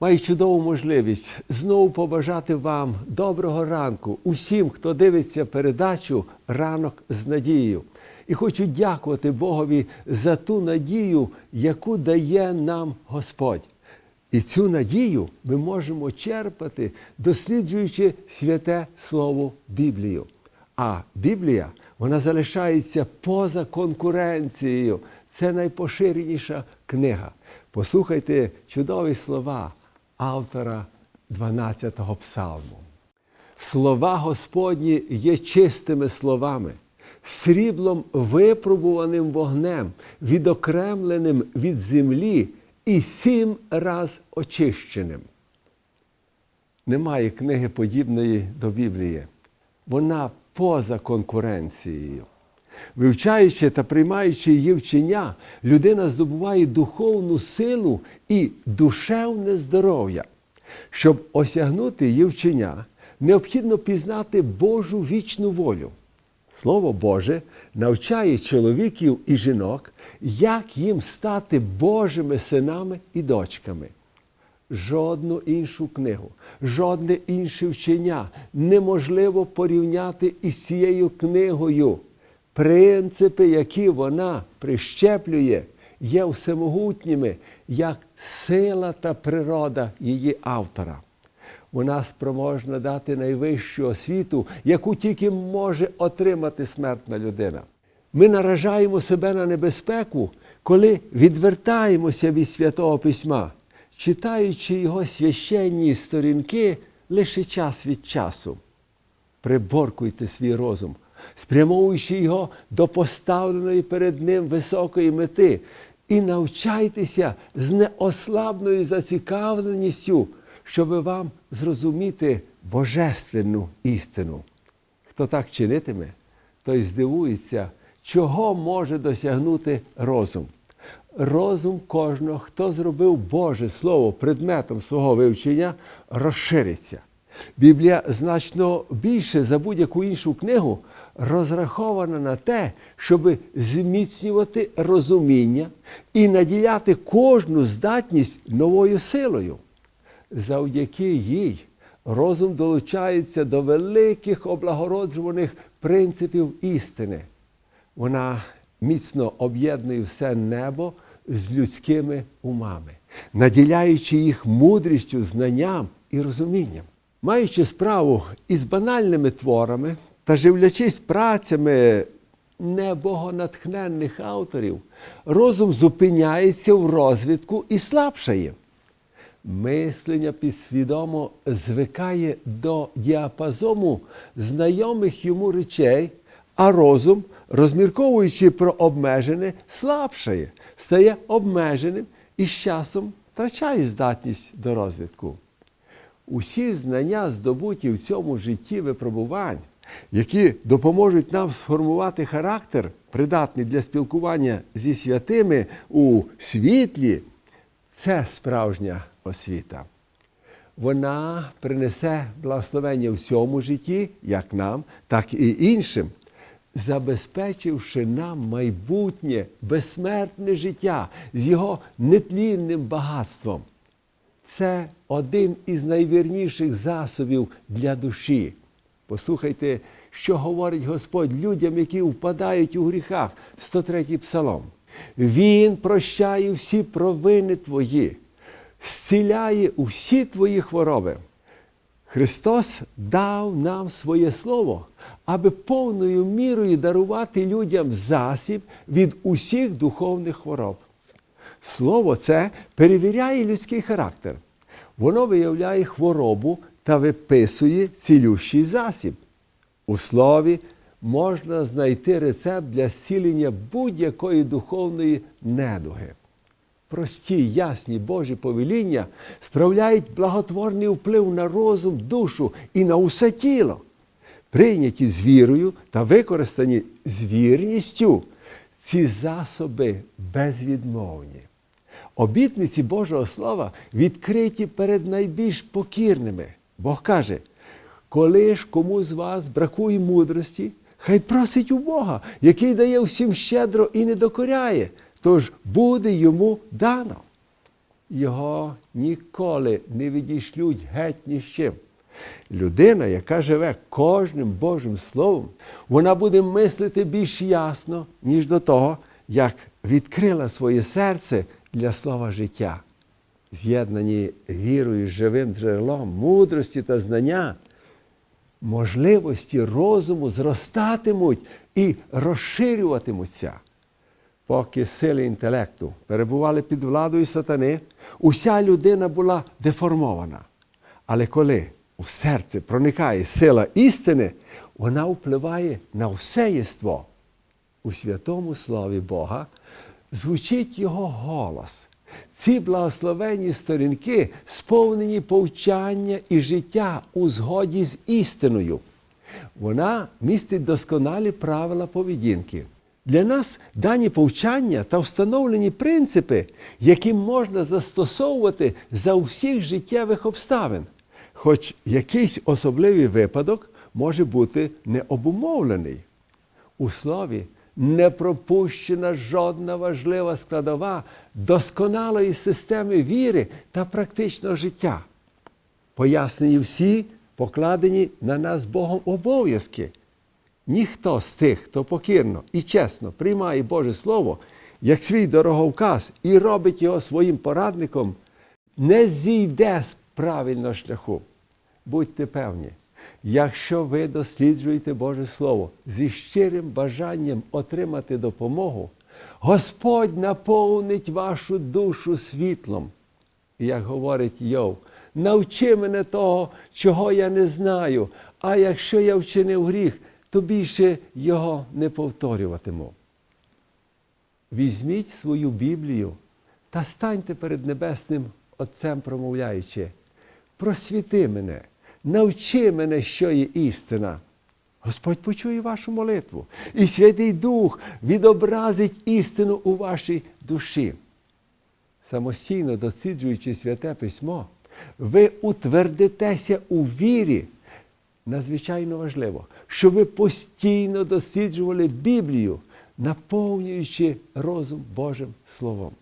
Маю чудову можливість знову побажати вам доброго ранку усім, хто дивиться передачу Ранок з надією. І хочу дякувати Богові за ту надію, яку дає нам Господь. І цю надію ми можемо черпати, досліджуючи святе Слово Біблію. А Біблія вона залишається поза конкуренцією. Це найпоширеніша книга. Послухайте чудові слова автора 12-го псалму. Слова Господні є чистими словами, сріблом випробуваним вогнем, відокремленим від землі і сім раз очищеним. Немає книги подібної до Біблії. Вона поза конкуренцією. Вивчаючи та приймаючи її вчення, людина здобуває духовну силу і душевне здоров'я. Щоб осягнути її вчення, необхідно пізнати Божу вічну волю. Слово Боже навчає чоловіків і жінок, як їм стати Божими синами і дочками. Жодну іншу книгу, жодне інше вчення неможливо порівняти із цією книгою. Принципи, які вона прищеплює, є всемогутніми, як сила та природа її автора. Вона спроможна дати найвищу освіту, яку тільки може отримати смертна людина. Ми наражаємо себе на небезпеку, коли відвертаємося від святого письма, читаючи його священні сторінки лише час від часу. Приборкуйте свій розум, спрямовуючи його до поставленої перед ним високої мети, і навчайтеся з неослабною зацікавленістю, щоб вам зрозуміти божественну істину. Хто так чинитиме, той здивується, чого може досягнути розум. Розум кожного, хто зробив Боже Слово предметом свого вивчення, розшириться. Біблія значно більше за будь-яку іншу книгу розрахована на те, щоб зміцнювати розуміння і наділяти кожну здатність новою силою. Завдяки їй розум долучається до великих облагороджуваних принципів істини. Вона міцно об'єднує все небо з людськими умами, наділяючи їх мудрістю, знанням і розумінням. Маючи справу із банальними творами та живлячись працями небогонатхненних авторів, розум зупиняється в розвитку і слабшає. Мислення підсвідомо звикає до діапазону знайомих йому речей, а розум, розмірковуючи про обмежене, слабшає, стає обмеженим і з часом втрачає здатність до розвитку. Усі знання, здобуті в цьому житті випробувань, які допоможуть нам сформувати характер, придатний для спілкування зі святими у світлі, це справжня освіта. Вона принесе благословення в цьому житті, як нам, так і іншим, забезпечивши нам майбутнє безсмертне життя з його нетлінним багатством. Це один із найвірніших засобів для душі. Послухайте, що говорить Господь людям, які впадають у гріхах, 103 псалом. Він прощає всі провини твої, зціляє усі твої хвороби. Христос дав нам своє Слово, аби повною мірою дарувати людям засіб від усіх духовних хвороб. Слово це перевіряє людський характер. Воно виявляє хворобу та виписує цілющий засіб. У слові можна знайти рецепт для зцілення будь-якої духовної недуги. Прості, ясні Божі повеління справляють благотворний вплив на розум, душу і на усе тіло. Прийняті з вірою та використані з вірністю, ці засоби безвідмовні. Обітниці Божого Слова відкриті перед найбільш покірними. Бог каже, коли ж кому з вас бракує мудрості, хай просить у Бога, який дає всім щедро і не докоряє, тож буде йому дано. його ніколи не відійшлють геть ні з чим. Людина, яка живе кожним Божим Словом, вона буде мислити більш ясно, ніж до того, як відкрила своє серце для слова життя. З'єднані вірою з живим джерелом, мудрості та знання, можливості розуму зростатимуть і розширюватимуться. Поки сили інтелекту перебували під владою сатани, уся людина була деформована. Але коли в серце проникає сила істини, вона впливає на все єство. У святому Слові Бога звучить Його голос. Ці благословенні сторінки сповнені повчання і життя у згоді з істиною. Вона містить досконалі правила поведінки. Для нас дані повчання та встановлені принципи, які можна застосовувати за усіх життєвих обставин, хоч якийсь особливий випадок може бути необумовлений. У слові не пропущена жодна важлива складова досконалої системи віри та практичного життя. Пояснені всі покладені на нас Богом обов'язки. Ніхто з тих, хто покірно і чесно приймає Боже Слово як свій дороговказ і робить його своїм порадником, не зійде з правильного шляху. Будьте певні, якщо ви досліджуєте Боже Слово зі щирим бажанням отримати допомогу, Господь наповнить вашу душу світлом. Як говорить Йов, навчи мене того, чого я не знаю, а якщо я вчинив гріх, то більше його не повторюватиму. Візьміть свою Біблію та станьте перед Небесним Отцем, промовляючи, просвіти мене, навчи мене, що є істина. Господь почує вашу молитву, і Святий Дух відобразить істину у вашій душі. Самостійно досліджуючи святе письмо, ви утвердитеся у вірі. Надзвичайно важливо, щоб ви постійно досліджували Біблію, наповнюючи розум Божим Словом.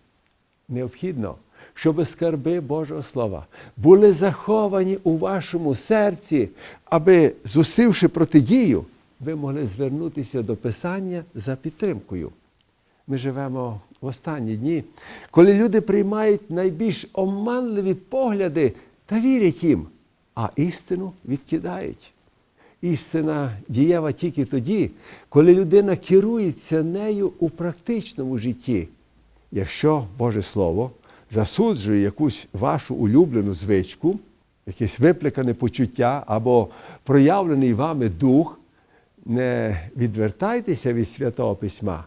Необхідно, щоб скарби Божого Слова були заховані у вашому серці, аби, зустрівши протидію, ви могли звернутися до Писання за підтримкою. Ми живемо в останні дні, коли люди приймають найбільш оманливі погляди та вірять їм, а істину відкидають. Істина дієва тільки тоді, коли людина керується нею у практичному житті. Якщо Боже Слово засуджує якусь вашу улюблену звичку, якесь випликане почуття або проявлений вами дух, не відвертайтеся від Святого Письма.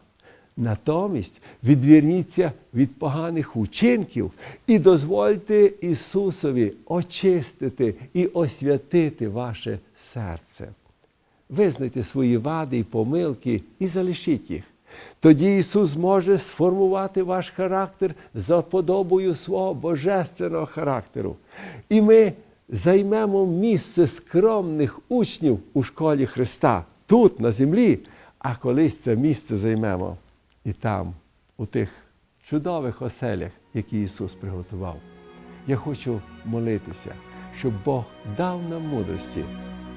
Натомість відверніться від поганих учинків і дозвольте Ісусові очистити і освятити ваше серце. Визнайте свої вади і помилки і залишіть їх. Тоді Ісус зможе сформувати ваш характер за подобою свого божественного характеру. І ми займемо місце скромних учнів у школі Христа тут, на землі, а колись це місце займемо і там, у тих чудових оселях, які Ісус приготував. Я хочу молитися, щоб Бог дав нам мудрості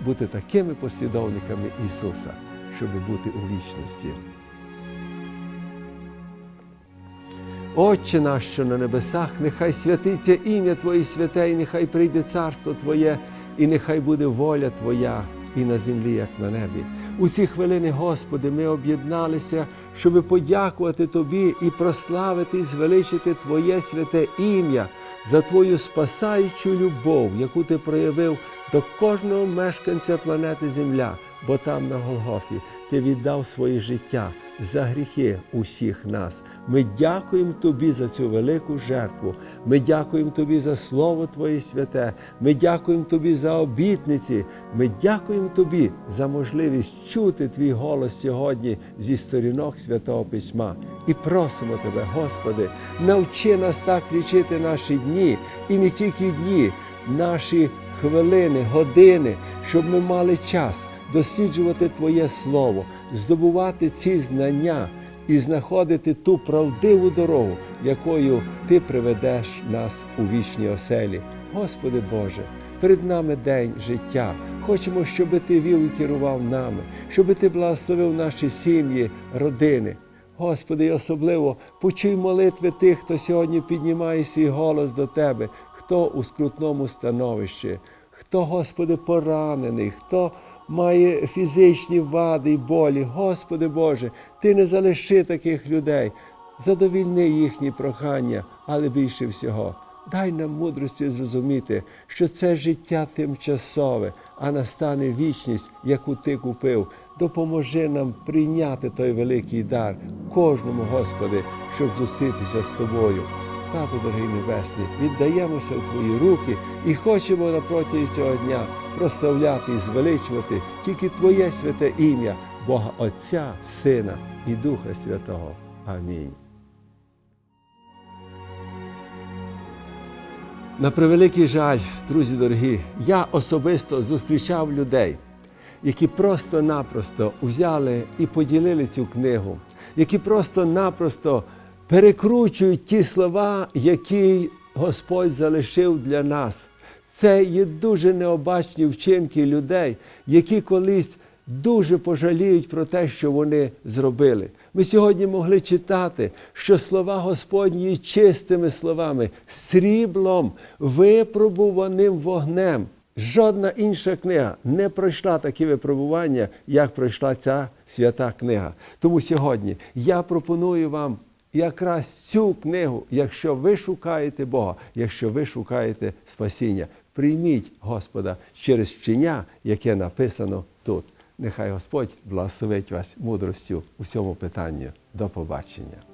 бути такими послідовниками Ісуса, щоб бути у вічності. Отче наш, що на небесах, нехай святиться ім'я Твоє святе, і нехай прийде царство Твоє, і нехай буде воля Твоя і на землі, як на небі. У ці хвилини, Господи, ми об'єдналися, щоб подякувати Тобі і прославити, і звеличити Твоє святе ім'я за Твою спасаючу любов, яку Ти проявив до кожного мешканця планети Земля, бо там на Голгофі Ти віддав своє життя за гріхи усіх нас. Ми дякуємо Тобі за цю велику жертву. Ми дякуємо Тобі за Слово Твоє святе. Ми дякуємо Тобі за обітниці. Ми дякуємо Тобі за можливість чути Твій голос сьогодні зі сторінок Святого Письма. І просимо Тебе, Господи, навчи нас так лічити наші дні, і не тільки дні, наші хвилини, години, щоб ми мали час досліджувати Твоє Слово, здобувати ці знання і знаходити ту правдиву дорогу, якою Ти приведеш нас у вічні оселі. Господи Боже, перед нами день життя. Хочемо, щоб Ти вів і керував нами, щоб Ти благословив наші сім'ї, родини. Господи, і особливо почуй молитви тих, хто сьогодні піднімає свій голос до Тебе, хто у скрутному становищі, хто, Господи, поранений, хто має фізичні вади й болі. Господи Боже, Ти не залиши таких людей, задовільни їхні прохання, але більше всього. Дай нам мудрості зрозуміти, що це життя тимчасове, а настане вічність, яку Ти купив. Допоможи нам прийняти той великий дар кожному, Господи, щоб зустрітися з Тобою. Тато дорогий Небесний, віддаємося в Твої руки і хочемо на протязі цього дня прославляти і звеличувати тільки Твоє святе ім'я, Бога Отця, Сина і Духа Святого. Амінь. На превеликий жаль, друзі дорогі, я особисто зустрічав людей, які просто-напросто взяли і поділили цю книгу, які просто-напросто перекручують ті слова, які Господь залишив для нас. Це є дуже необачні вчинки людей, які колись дуже пожаліють про те, що вони зробили. Ми сьогодні могли читати, що слова Господні чистими словами, сріблом, випробуваним вогнем. Жодна інша книга не пройшла такі випробування, як пройшла ця свята книга. Тому сьогодні я пропоную вам якраз цю книгу, якщо ви шукаєте Бога, якщо ви шукаєте спасіння, прийміть Господа через вчення, яке написано тут. Нехай Господь благословить вас мудростю у цьому питанні. До побачення.